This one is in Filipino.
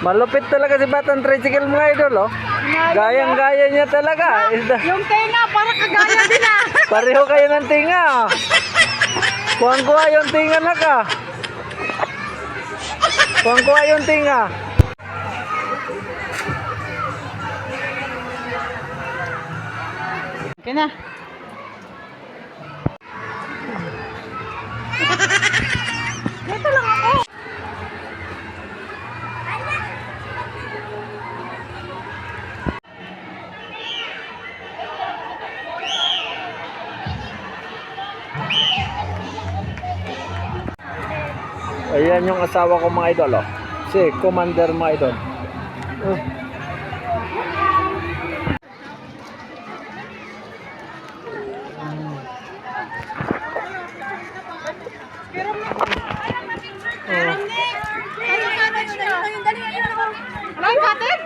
Malupit talaga si Batang Tricycle mga idol, oh. Gayang-gaya niya talaga. Isda- Yung tenga, para kagaya din ah. Pareho kayo ng tinga. oh. Kuwang-kuha yung tinga na ka. Kuwang-kuha yung tinga. Okay na. Ayan yung asawa ko mga idol, oh. Si Commander mga idol. Oh. Ano yung cutter?